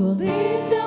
Колись